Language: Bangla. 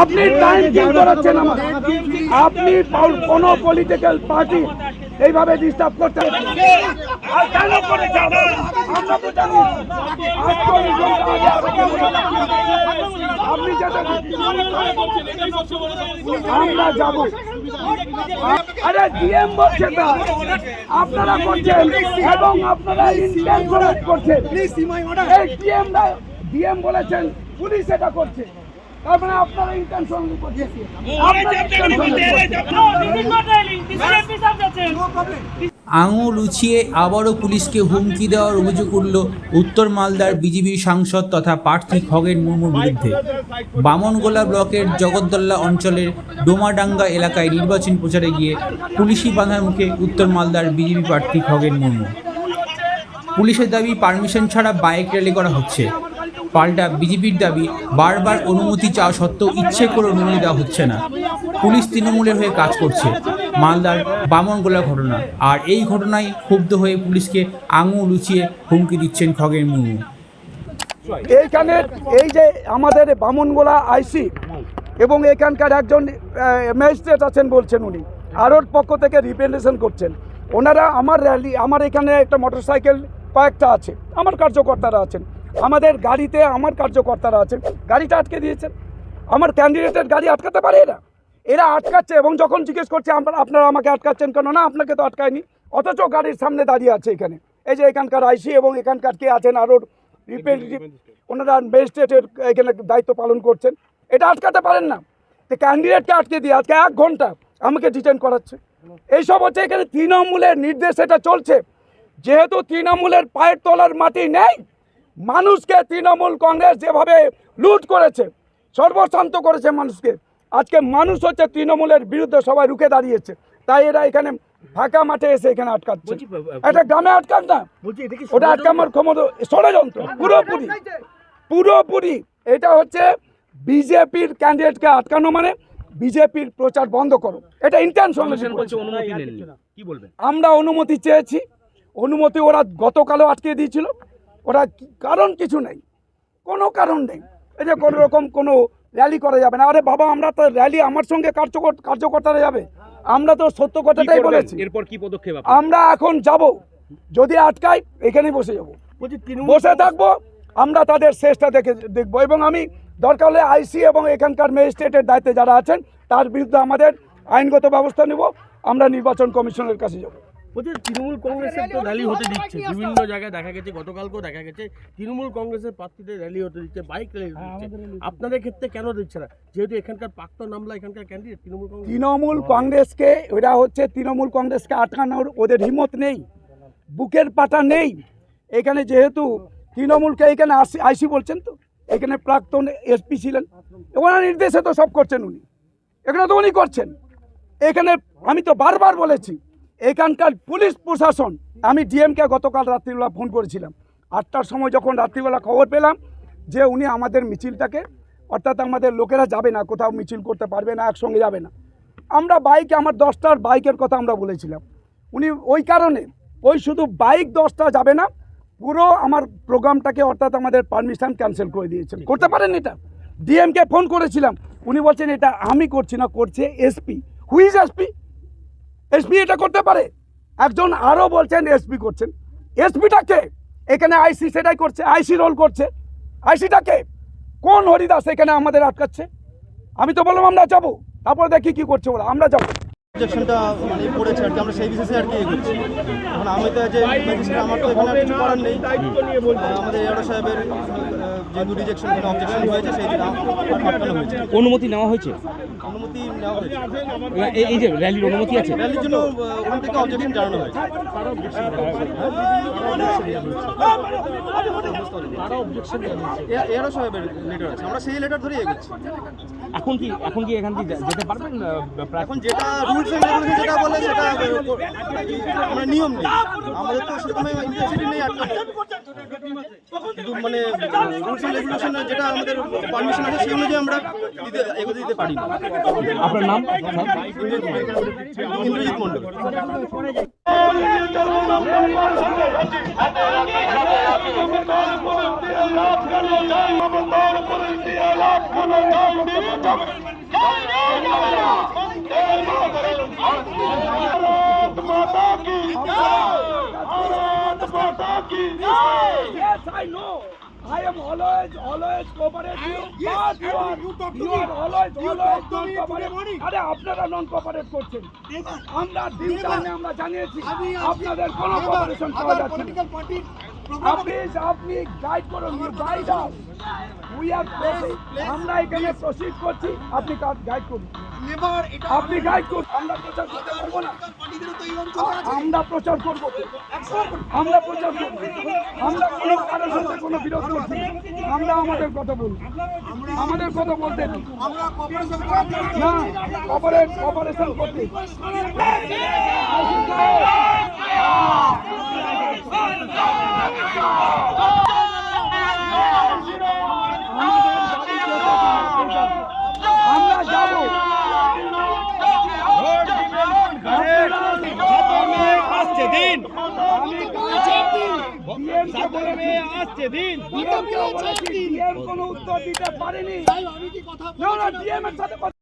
আপনি টাইম কিল করাচ্ছেন আমার আপনি কোনো পলিটিক্যাল পার্টি এইভাবে ডিস্টার্ব করতে আপনি আমরা যাব। আরে ডিএম বলছে তো আপনারা করছেন এবং আপনারা ইন্টেনশনাল করছেন এই ডিএম ডিএম বলেছেন পুলিশ এটা করছে। তার মানে আপনারা intentionally- আঙুল উছিয়ে আবারও পুলিশকে হুমকি দেওয়ার অভিযোগ উঠল উত্তর মালদার বিজেপির সাংসদ তথা প্রার্থী খগেন মুর্মুর বিরুদ্ধে। বামনগোলা ব্লকের জগদ্দল্লা অঞ্চলের ডোমাডাঙ্গা এলাকায় নির্বাচন প্রচারে গিয়ে পুলিশি বাধার মুখে উত্তর মালদার বিজেপি প্রার্থী খগেন মুর্মু। পুলিশের দাবি পারমিশন ছাড়া বাইক র্যালি করা হচ্ছে। পাল্টা বিজেপির দাবি, বারবার অনুমতি চাওয়া সত্ত্বেও ইচ্ছে করে অনুমতি দেওয়া হচ্ছে না। পুলিশ তৃণমূলের হয়ে কাজ করছে। মালদার বামনগোলা ঘটনা। আর এই ঘটনায় ক্ষুব্ধ হয়ে পুলিশকে আঙুল উঁচিয়ে হুমকি দিচ্ছেন খগেন মুর্মু। এইখানে এই যে আমাদের বামনগোলা আইসি এবং এখানকার একজন ম্যাজিস্ট্রেট আছেন বলছেন উনি, আরোর পক্ষ থেকে রিপ্রেজেন্টেশন করছেন। ওনারা আমার র্যালি, আমার এখানে একটা মোটরসাইকেল কয়েকটা আছে, আমার কার্যকর্তারা আছেন। আমাদের গাড়িতে আমার কার্যকর্তারা আছেন গাড়িটা আটকে দিয়েছেন। আমার ক্যান্ডিডেটের গাড়ি আটকাতে পারে এরা? এরা আটকাচ্ছে এবং যখন জিজ্ঞেস করছে আমরা আপনারা আমাকে আটকাচ্ছেন কেন? না আপনাকে তো আটকায়নি। অথচ গাড়ির সামনে দাঁড়িয়ে আছে এখানে। এই যে এখানকার আইসি এবং এখানকার কে আছেন আরও রিপ্রেজেন্টেটিভ ওনারা ম্যাজিস্ট্রেটের এখানে দায়িত্ব পালন করছেন। এটা আটকাতে পারেন না। তো ক্যান্ডিডেটকে আটকে দিয়ে আজকে এক ঘণ্টা আমাকে ডিটেন করাচ্ছে। এইসব হচ্ছে এখানে তৃণমূলের নির্দেশ এটা চলছে। যেহেতু তৃণমূলের পায়ের তলার মাটি নেই মানুষকে তৃণমূল কংগ্রেস যেভাবে লুট করেছে সর্বশান্ত করেছে মানুষকে আজকে মানুষ হচ্ছে তৃণমূলের বিরুদ্ধে সবাই রুখে দাঁড়িয়েছে। তাই এরা এখানে ফাঁকা মাঠে এসে এখানে আটকাচ্ছে। একটা গ্রামে আটকান না। ওটা আটকানোর ক্ষমতা ষড়যন্ত্র পুরোপুরি। পুরোপুরি। এটা হচ্ছে বিজেপির ক্যান্ডিডেটকে আটকানো মানে বিজেপির প্রচার বন্ধ করো। এটা ইন্টেনশন অনুমতি নেননি। কি বলবেন? আমরা অনুমতি চেয়েছি। অনুমতি ওরা গতকালও আটকে দিয়েছিল। ওরা কারণ কিছু নেই। কোনো কারণ নেই। এই যে কোনো রকম কোনো র্যালি করা যাবে না। আরে বাবা আমরা তো র্যালি আমার সঙ্গে কার্যকর কার্যকর্তারা যাবে। আমরা তো সত্য কথাটাই বলেছি। এরপর কি পদক্ষেপ আমরা এখন যাব। যদি আটকাই এখানেই বসে যাব। বসে থাকব আমরা তাদের শেষটা দেখে দেখব। এবং আমি দরকার হলে আইসি এবং এখানকার ম্যাজিস্ট্রেটের দায়িত্বে যারা আছেন তার বিরুদ্ধে আমাদের আইনগত ব্যবস্থা নেব। আমরা নির্বাচন কমিশনের কাছে যাব। বলছি তৃণমূল কংগ্রেসের তো র্যালি হতে দিচ্ছে। বিভিন্ন জায়গায় দেখা গেছে গতকালকেও দেখা গেছে তৃণমূল কংগ্রেসের প্রার্থীদের র্যালি হতে দিচ্ছে বাইক র্যালি হতে দিচ্ছে। আপনাদের ক্ষেত্রে কেন দিচ্ছে না? যেহেতু এখানকার প্রাক্তন আমলা এখানকার ক্যান্ডিডেট তৃণমূল কংগ্রেস। তৃণমূল কংগ্রেসকে ওরা হচ্ছে তৃণমূল কংগ্রেসকে আটকানোর ওদের হিম্মত নেই বুকের পাটা নেই। এখানে যেহেতু তৃণমূলকে এখানে আসি আইসি বলছেন তো এখানে প্রাক্তন এসপি ছিলেন ওনার নির্দেশে তো সব করছেন উনি। এখানে তো উনি করছেন। এখানে আমি তো বারবার বলেছি এখানকার পুলিশ প্রশাসন, আমি ডিএমকে গতকাল রাত্রিবেলা ফোন করেছিলাম। আটটার সময় যখন রাত্রিবেলা খবর পেলাম যে উনি আমাদের মিছিলটাকে, অর্থাৎ আমাদের লোকেরা যাবে না, কোথাও মিছিল করতে পারবে না, একসঙ্গে যাবে না। আমরা বাইকে, আমার দশটার বাইকের কথা আমরা বলেছিলাম। উনি ওই কারণে, ওই শুধু বাইক দশটা যাবে না, পুরো আমার প্রোগ্রামটাকে অর্থাৎ আমাদের পারমিশন ক্যান্সেল করে দিয়েছেন। করতে পারেন এটা? ডিএমকে ফোন করেছিলাম। উনি বলছেন, এটা আমি করছি না, করছে এসপি। হুইজ এসপি এসপি এটা করতে পারে? একজন আরও বলছেন এসপি করছেন। এসপিটাকে এখানে আইসি সেটাই করছে, আইসি রোল করছে। আইসিটাকে কোন হরিদাস এখানে আমাদের আটকাচ্ছে? আমি তো বললাম আমরা যাব। তারপরে দেখি কি করছে ওরা, আমরা যাব। অবজেকশনটা মানে পড়েছে আর কি আমরা সেই বিশেষে আর কি এগোচ্ছি। এখন আমি তো যে ম্যাজিস্ট্রেট আমার তো এখানে কিছু করার নেই। আমাদের এয়ারো সাহেবের যেহেতু রিজেকশন এখানে অবজেকশন হয়েছে সেই আটকানো হয়েছে। অনুমতি নেওয়া হয়েছে? অনুমতি নেওয়া হয়েছে। এই- এই যে র্যালির অনুমতি আছে? র্যালির জন্য ওখান থেকে অবজেকশন জানানো হয়েছে। এয়ারো সাহেবের লেটার আছে আমরা সেই লেটার ধরেই এগোচ্ছি। এখন কি এখন কি এখান থেকে যেতে পারবেন? এখন যেটা রুলস এন্ড রেগুলেশন যেটা বলে সেটা আহ, মানে নিয়ম নেই। আমাদের তো সেরকম ইন্টারেস্ট নেই আটকানো কিন্তু মানে রুলস এন্ড রেগুলেশন যেটা আমাদের পারমিশন আছে সেই অনুযায়ী আমরা দিতে এগোতে দিতে পারি না। আপনার নাম? Indrajit Mondal Yes, I know. I am always, always cooperative. But you are, you are always, always non-cooperative. আরে আপনারা নন কোঅপারেট করছেন আমরা দিন আমরা জানিয়েছি আপনাদের কোনো কোঅপারেশন পাওয়া যাচ্ছে না আপনি আপনি গাইড করুন গাইড আস উই আর আমরা এখানে প্রসিড করছি আপনি গাইড করুন। আপনি গাইড করুন আমরা প্রচার করতে পারব না। আমরা প্রচার করব আমরা প্রচার করব। আমরা কোনো কারোর সাথে কোনো বিরোধ করছি আমরা আমাদের কথা বলব। আমাদের কথা বলতে। না অপারেট অপারেশন করতে আমরা আসছে দিন। কোনো উত্তর দিতে পারেনি? না না ডিএম এর সাথে কথা